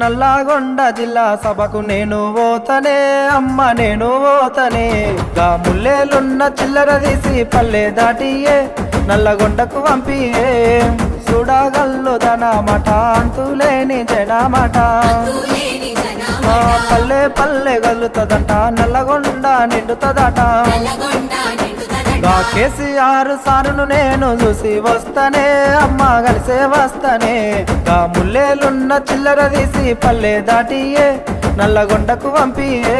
నల్లగొండ జిల్లా సభకు నేను పోతనే అమ్మ నేను పోతనే. గా ముల్లేలున్న చిల్లర తీసి పల్లె దాటియే నల్లగొండకు పంపియే. చూడగల్లు మాట అంతులేని జనమాట. తూలేని పల్లె పల్లె గల్లుతుందట నల్లగొండ నిండుతుందట. కేసీఆర్ సారును నేను చూసి వస్తానే అమ్మ కలిసే వస్తానే. గా ముల్లేలున్న చిల్లర తీసి పల్లె దాటియే నల్లగొండకు పంపియే.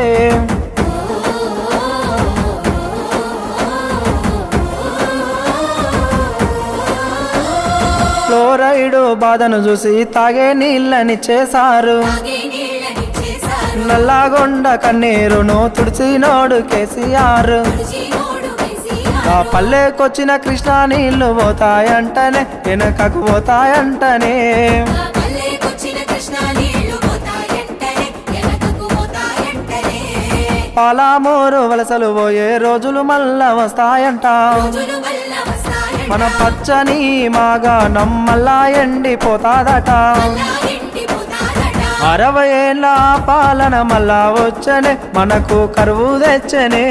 ఫ్లోరైడు బాధను చూసి తాగే నీళ్ళని చేశారు. నల్లగొండ కన్నీరును తుడిచినోడు కేసీఆర్. ఆ పల్లెకొచ్చిన కృష్ణా నీళ్ళు పోతాయంటనే వెనకకు పోతాయంటనే. పాలామూరు వలసలు పోయే రోజులు మళ్ళా వస్తాయంట. మన పచ్చని మాగా నమ్మల్లా ఎండిపోతాదట. అరవై ఏళ్ళ పాలన మళ్ళా వచ్చనే మనకు కరువు తెచ్చనే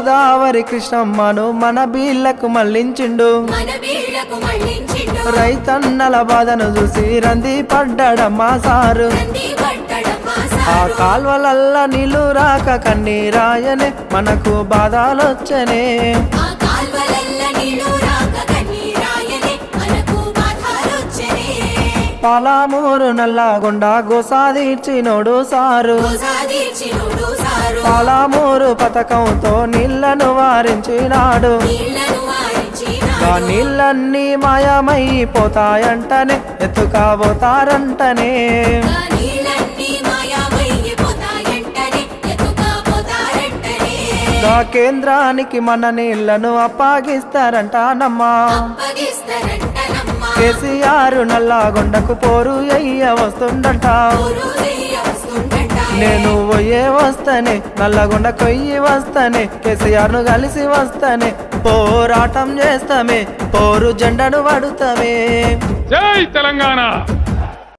గోదావరి కృష్ణమ్మను మన బీళ్ళకు మళ్ళించిండు. రైతన్నల బాధను చూసి రంది పడ్డాడమ్మా సారు. ఆ. కాల్వలల్ల నీళ్ళు రాక కన్నీరాయనే మనకు బాధలొచ్చనే. పాలామూరు నల్లగొండ గోసాదీర్చినోడు సారు. పాలామూరు పథకంతో నీళ్ళను వారించినాడు. ఆ నీళ్ళన్నీ మాయమైపోతాయంటనే ఎత్తుకాబోతారంటనే ఆ కేంద్రానికి మన నీళ్ళను అప్పగిస్తారంటానమ్మా అప్పగిస్తారంటనమ్మా. కేసీఆర్ నల్లగొండకు పోరు అయ్య వస్తుండట నేను పోయే వస్తానే నల్లగొండ కొయ్యి వస్తానే కేసీఆర్ను కలిసి వస్తానే పోరాటం చేస్తామే పోరు జెండను పడుతామే జై తెలంగాణ!